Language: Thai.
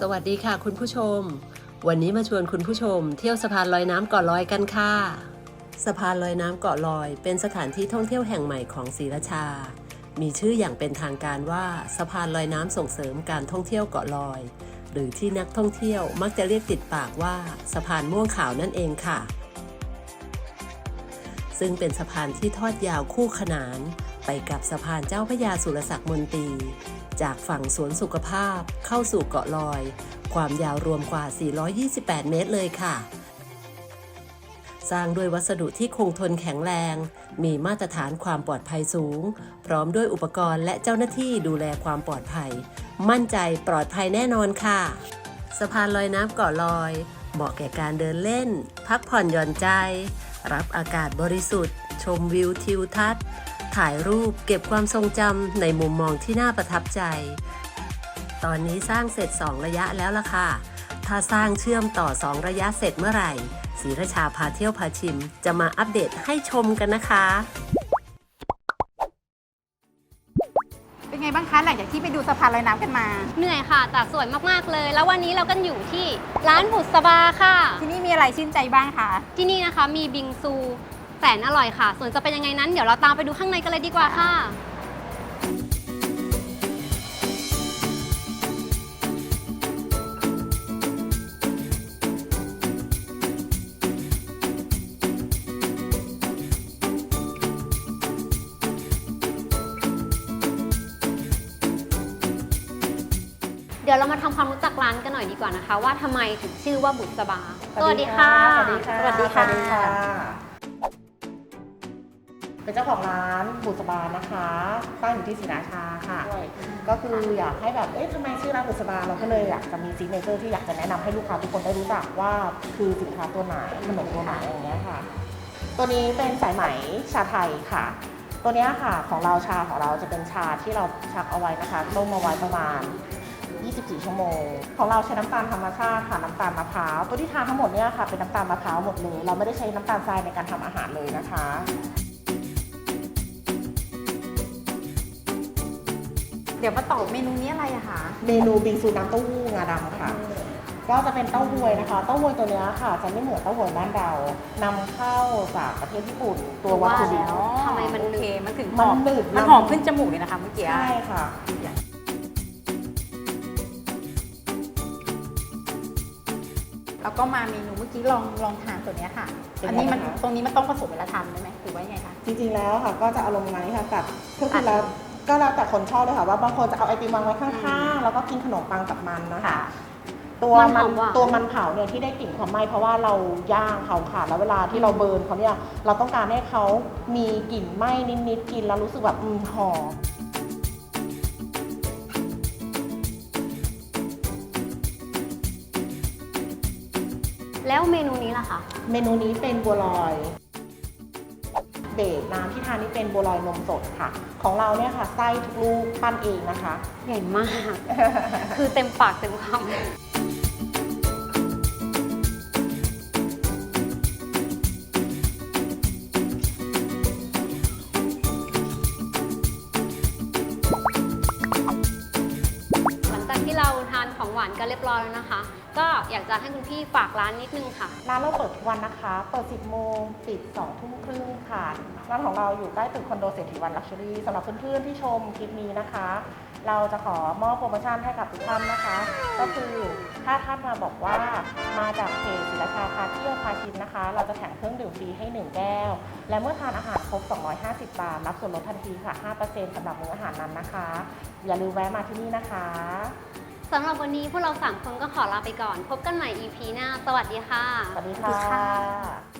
สวัสดีค่ะคุณผู้ชม วันนี้มาชวนคุณผู้ชม เที่ยวสะพานลอยน้ำเกาะลอยกันค่ะ สะพานลอยน้ำเกาะลอย เป็นสถานที่ท่องเที่ยวแห่งใหม่ของศรีราชา มีชื่ออย่างเป็นทางการว่าสะพานลอยน้ำส่งเสริมการท่องเที่ยวเกาะลอย หรือที่นักท่องเที่ยวมักจะเรียกติดปากว่าสะพานม่วงขาวนั่นเองค่ะ ซึ่งเป็นสะพานที่ทอดยาวคู่ขนาน ไปกับสะพานเจ้าพระยาสุรศักดิ์มนตรี จากฝั่งสวนสุขภาพเข้าสู่เกาะลอย ความยาวรวมกว่า 428 เมตรเลยค่ะ สร้างด้วยวัสดุที่คงทนแข็งแรง มีมาตรฐานความปลอดภัยสูง พร้อมด้วยอุปกรณ์และเจ้าหน้าที่ดูแลความปลอดภัย มั่นใจปลอดภัยแน่นอนค่ะ สะพานลอยน้ำเกาะลอย เหมาะแก่การเดินเล่น พักผ่อนหย่อนใจ รับอากาศบริสุทธิ์ ชมวิวทิวทัศน์ ถ่ายรูปเก็บความทรงจำในมุมมองที่น่าประทับใจ ตอนนี้สร้างเสร็จ 2 ระยะแล้วล่ะค่ะ ถ้าสร้างเชื่อมต่อ 2 ระยะเสร็จเมื่อไหร่ศรีราชาพาเที่ยวพาชิม จะมาอัปเดตให้ชมกันนะคะ เป็นไงบ้างคะหลังจากที่ไปดูสะพานลอยน้ำกันมา เหนื่อยค่ะแต่สวยมาก ๆ เลย แล้ววันนี้เรากันอยู่ที่ร้านบุษบาค่ะ ที่นี่มีอะไรชื่นใจบ้างคะ ที่นี่นะคะมีบิงซู แสนอร่อยค่ะ ส่วนจะเป็นยังไงนั้นเดี๋ยวเราตามไปดูข้างในกันเลยดีกว่าค่ะ เดี๋ยวเรามาทำความรู้จักร้านกันหน่อยดีกว่านะคะ ว่าทำไมถึงชื่อว่าบุษบาสวัสดีค่ะ สวัสดีค่ะสวัสดีค่ะ เป็นเจ้าของร้านบุษบานะคะตั้งอยู่ที่ศรีราชาค่ะ ก็คืออยากให้แบบ เอ๊ะทำไมชื่อร้านบุษบาเราก็เลยอยากจะมีซิกเนเจอร์ที่อยากจะแนะนำให้ลูกค้าทุกคนได้รู้จักว่าคือสินค้าตัวไหนขนมตัวไหนอย่างเงี้ยค่ะ ตัวนี้เป็นสายไหมชาไทยค่ะ ตัวเนี้ยค่ะของเราชาของเราจะเป็นชาที่เราชักเอาไว้นะคะต้มเอาไว้ประมาณ 24 ชั่วโมง ของเราใช้น้ำตาลธรรมชาติค่ะ น้ำตาลมะพร้าว ตัวที่ทานทั้งหมดเนี่ยค่ะเป็นน้ำตาลมะพร้าวหมดเลย เราไม่ได้ใช้น้ำตาลทรายในการทำอาหารเลยนะคะ เดี๋ยวมาตอบเมนูนี้อะไรอะคะเมนูบิงซูน้ำเต้าหู้งาดำค่ะ ก็จะเป็นเต้าหวยนะคะ เต้าหวยตัวเนี้ยค่ะ จะไม่เหมือนเต้าหวยบ้านเรานำเข้าจากประเทศญี่ปุ่นตัววัตถุดิบว่าแล้วทำไมมันโอเคมันถึงหมันอมหนืดมันหอมขึ้นจมูกเลยนะคะเมื่อกี้ ใช่ค่ะ แล้วก็มาเมนูเมื่อกี้ลองลองทานตัวเนี้ยค่ะ เป็นไงอันนี้มันบ้างคะ ตรงนี้มันต้องผสมเวลาทานได้ไหมหรือว่ายังไงคะ จริงๆแล้วค่ะ ก็จะอารมณ์ไหนค่ะตัดก็คือแล้ว ก็แล้วแต่คนชอบเลยค่ะว่าบางคนจะเอาไอติมวางไว้ข้างๆ แล้วก็กินขนมปังกับมันนะคะ ตัวมันมัหอนมหวานตัวมันเผาเนี่ยที่ได้กลิ่นความไหม้เพราะว่าเราย่างเขาค่ะ แล้วเวลาที่เราเบิร์นเขาเนี่ยเราต้องการให้เขามีกลิ่นไหม้นิดๆกินแล้วรู้สึกแบบอืมหอม แล้วเมนูนี้ล่ะคะ เมนูนี้เป็นบัวลอย เบสน้ำที่ทานนี่เป็นบัวลอยนมสดค่ะ ของเราเนี่ยค่ะไส้ทุกลูกปั้นเองนะคะ ใหญ่มาก คือเต็มปากเต็มคำานกันเรียบร้อยแล้วนะคะ ก็อยากจะให้คุณพี่ฝากร้านนิดนึงค่ะ ร้านเราเปิดทุกวันนะคะ เปิด 10 โมง ปิด 2 ทุ่มครึ่งค่ะ ร้านของเราอยู่ใกล้ตึกคอนโดเศรษฐีวันลักชัวรี่สำหรับเพื่อนๆที่ชมคลิปนี้นะคะ เราจะขอมอบโปรโมชั่นให้กับทุกท่านนะคะ ก็คือถ้าท่านมาบอกว่ามาจากเพจศิลชาพาเที่ยวพาชิมนะคะ เราจะแถมเครื่องดื่มฟรีให้ 1 แก้ว และเมื่อทานอาหารครบ 250 บาท รับส่วนลดทันทีค่ะ 5%สำหรับมื้ออาหารนั้นนะคะ อย่าลืมแวะมาที่นี่นะคะ สำหรับวันนี้พวกเราสามคนก็ขอลาไปก่อน พบกันใหม่ EP หน้า สวัสดีค่ะ สวัสดีสวัสดีค่ค่ะะ